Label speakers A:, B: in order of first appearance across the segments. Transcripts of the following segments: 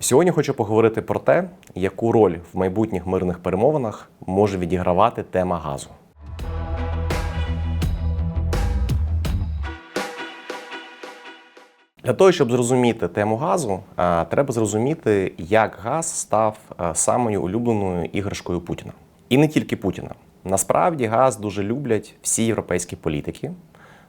A: Сьогодні хочу поговорити про те, яку роль в майбутніх мирних перемовинах може відігравати тема газу. Для того, щоб зрозуміти тему газу, е, треба зрозуміти, як газ став е, самою улюбленою іграшкою Путіна. І не тільки Путіна. Насправді газ дуже люблять всі європейські політики.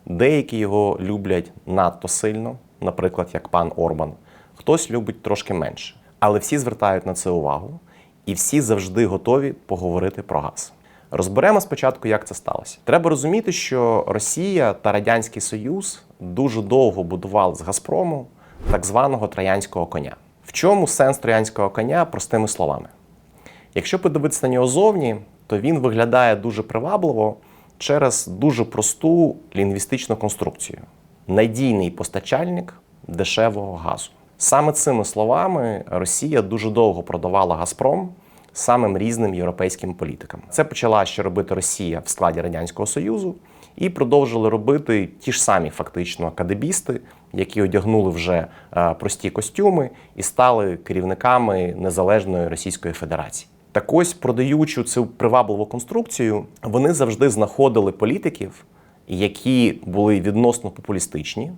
A: Деякі його люблять надто сильно, наприклад, як пан Орбан. Хтось любить трошки менше. Але всі звертають на це увагу, і всі завжди готові поговорити про газ. Розберемо спочатку, як це сталося. Треба розуміти, що Росія та Радянський Союз дуже довго будували з Газпрому так званого троянського коня. В чому сенс троянського коня простими словами? Якщо подивитися на нього зовні, то він виглядає дуже привабливо через дуже просту лінгвістичну конструкцію: надійний постачальник дешевого газу. Саме цими словами Росія дуже довго продавала Газпром самим різним європейським політикам. Це почала ще робити Росія в складі Радянського Союзу і продовжили робити ті ж самі фактично кадебісти, які одягнули вже е, прості костюми і стали керівниками незалежної Російської Федерації. Так ось, продаючи цю привабливу конструкцію, вони завжди знаходили політиків, які були відносно популістичні,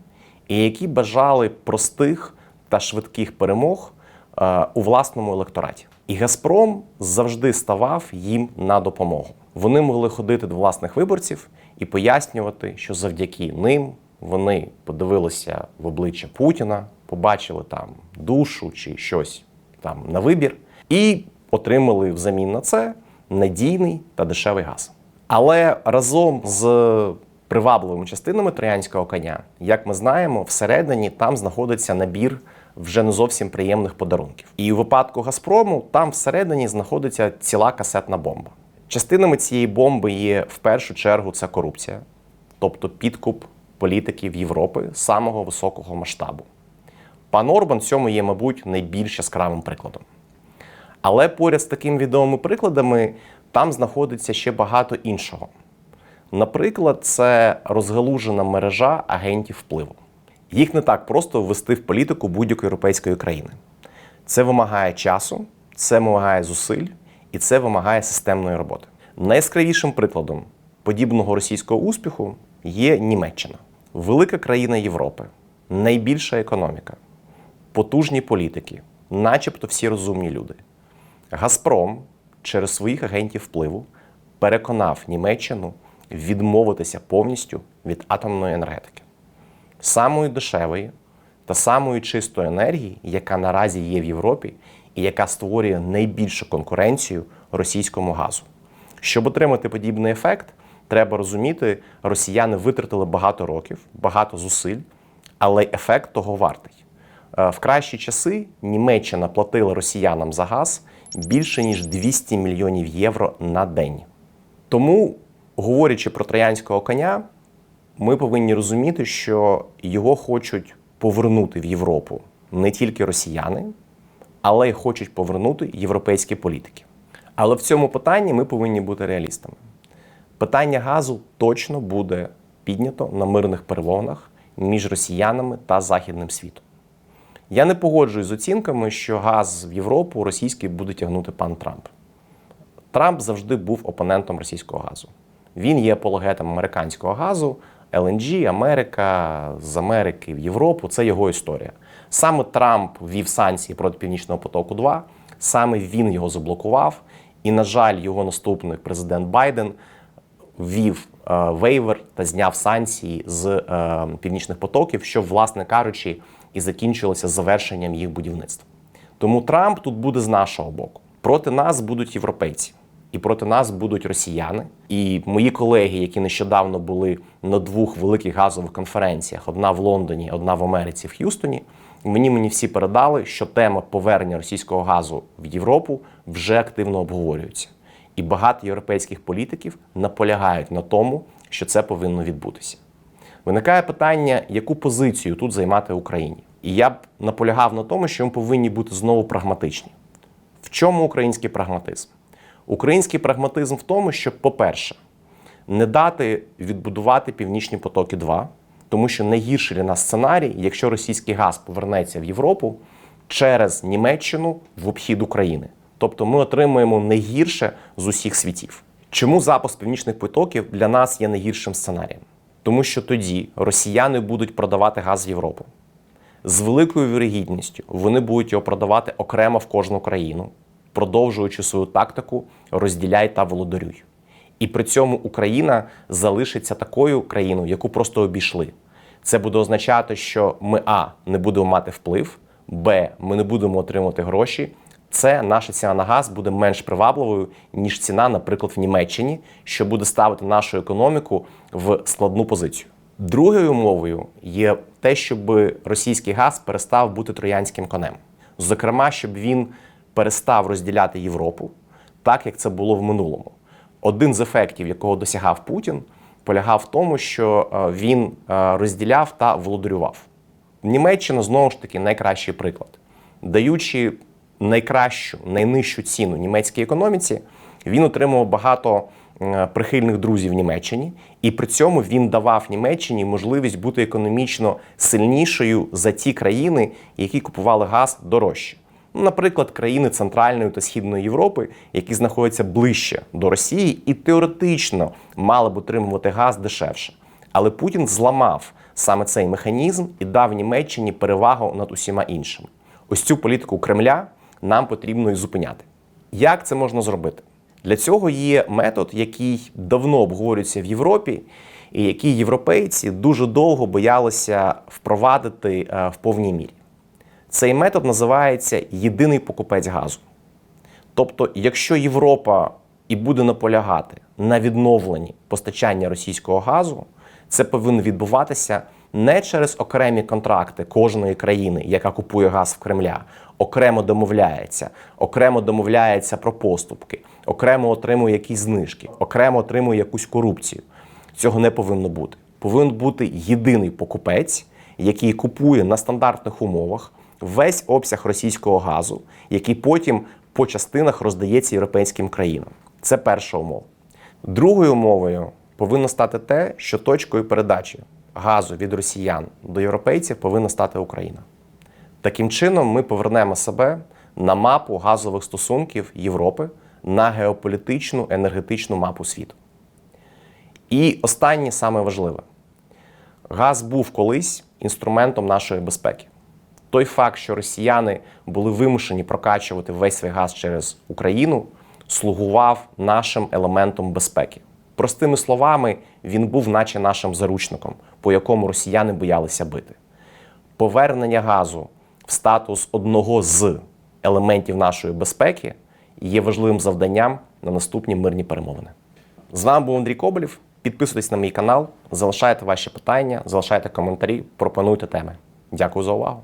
A: і які бажали простих та швидких перемог е, у власному електораті. І Газпром завжди ставав їм на допомогу. Вони могли ходити до власних виборців і пояснювати, що завдяки ним вони подивилися в обличчя Путіна, побачили там душу чи щось там на вибір, і отримали взамін на це надійний та дешевий газ. Але разом з привабливими частинами троянського коня, як ми знаємо, всередині там знаходиться набір вже не зовсім приємних подарунків. І у випадку Газпрому там всередині знаходиться ціла касетна бомба. Частинами цієї бомби є в першу чергу це корупція, тобто підкуп політиків Європи самого високого масштабу. Пан Орбан цьому є, мабуть, найбільш яскравим прикладом. Але поряд з такими відомими прикладами там знаходиться ще багато іншого. Наприклад, це розгалужена мережа агентів впливу. Їх не так просто ввести в політику будь-якої європейської країни. Це вимагає часу, це вимагає зусиль і це вимагає системної роботи. Найяскравішим прикладом подібного російського успіху є Німеччина, велика країна Європи, найбільша економіка, потужні політики, начебто всі розумні люди. Газпром через своїх агентів впливу переконав Німеччину відмовитися повністю від атомної енергетики, самої дешевої та самої чистої енергії, яка наразі є в Європі і яка створює найбільшу конкуренцію російському газу. Щоб отримати подібний ефект, треба розуміти, росіяни витратили багато років, багато зусиль, але ефект того вартий. Е, В кращі часи Німеччина платила росіянам за газ більше ніж 200 мільйонів євро на день. Тому, говорячи про троянського коня, ми повинні розуміти, що його хочуть повернути в Європу не тільки росіяни, але й хочуть повернути європейські політики. Але в цьому питанні ми повинні бути реалістами. Питання газу точно буде піднято на мирних перемовинах між росіянами та західним світом. Я не погоджуюсь з оцінками, що газ в Європу російський буде тягнути пан Трамп. Трамп завжди був опонентом російського газу. Він є апологетом американського газу, LNG, Америка з Америки в Європу це його історія. Саме Трамп ввів санкції проти Північного потоку 2, саме він його заблокував. І, на жаль, його наступник президент Байден ввів е, вейвер та зняв санкції з е, північних потоків, що, власне кажучи, і закінчилося завершенням їх будівництва. Тому Трамп тут буде з нашого боку. Проти нас будуть європейці, і проти нас будуть росіяни. І мої колеги, які нещодавно були на двох великих газових конференціях: одна в Лондоні, одна в Америці, в Х'юстоні. Мені мені всі передали, що тема повернення російського газу в Європу вже активно обговорюється. І багато європейських політиків наполягають на тому, що це повинно відбутися. Виникає питання, яку позицію тут займати Україні. І я б наполягав на тому, що ми повинні бути знову прагматичні. В чому український прагматизм? Український прагматизм в тому, щоб, по-перше, не дати відбудувати північні потоки 2, тому що найгірший для нас сценарій, якщо російський газ повернеться в Європу, через Німеччину в обхід України. Тобто ми отримуємо найгірше з усіх світів. Чому запуск північних потоків для нас є найгіршим сценарієм? Тому що тоді росіяни будуть продавати газ в Європу. З великою вірогідністю вони будуть його продавати окремо в кожну країну, продовжуючи свою тактику розділяй та володарюй. І при цьому Україна залишиться такою країною, яку просто обійшли. Це буде означати, що ми А не будемо мати вплив, Б, ми не будемо отримувати гроші. Це наша ціна на газ буде менш привабливою, ніж ціна, наприклад, в Німеччині, що буде ставити нашу економіку в складну позицію. Другою умовою є те, щоб російський газ перестав бути троянським конем. Зокрема, щоб він перестав розділяти Європу, так як це було в минулому. Один з ефектів, якого досягав Путін, полягав в тому, що е, він е, розділяв та володарював. Німеччина знову ж таки найкращий приклад. Даючи найкращу, найнижчу ціну німецькій економіці, він отримував багато е, прихильних друзів в Німеччині, і при цьому він давав Німеччині можливість бути економічно сильнішою за ті країни, які купували газ дорожче. Ну, Наприклад, країни Центральної та Східної Європи, які знаходяться ближче до Росії і теоретично мали б отримувати газ дешевше. Але Путін зламав саме цей механізм і дав Німеччині перевагу над усіма іншими. Ось цю політику Кремля нам потрібно і зупиняти. Як це можна зробити? Для цього є метод, який давно обговорюється в Європі, і який європейці дуже довго боялися впровадити е, в повній мірі. Цей метод називається єдиний покупець газу. Тобто, якщо Європа і буде наполягати на відновленні постачання російського газу, це повинно відбуватися не через окремі контракти кожної країни, яка купує газ в Кремля, окремо домовляється, окремо домовляється про поступки, окремо отримує якісь знижки, окремо отримує якусь корупцію. Цього не повинно бути. Повинен бути єдиний покупець, який купує на стандартних умовах весь обсяг російського газу, який потім по частинах роздається європейським країнам. Це перша умова. Другою умовою повинно стати те, що точкою передачі газу від росіян до європейців повинна стати Україна. Таким чином, ми повернемо себе на мапу газових стосунків Європи на геополітичну енергетичну мапу світу. І останнє саме важливе: газ був колись інструментом нашої безпеки. Той факт, що росіяни були вимушені прокачувати весь свій газ через Україну, слугував нашим елементом безпеки. Простими словами, він був, наче нашим заручником, по якому росіяни боялися бити. Повернення газу в статус одного з елементів нашої безпеки є важливим завданням на наступні мирні перемовини. З вами був Андрій Коболєв. Підписуйтесь на мій канал, залишайте ваші питання, залишайте коментарі, пропонуйте теми. Дякую за увагу.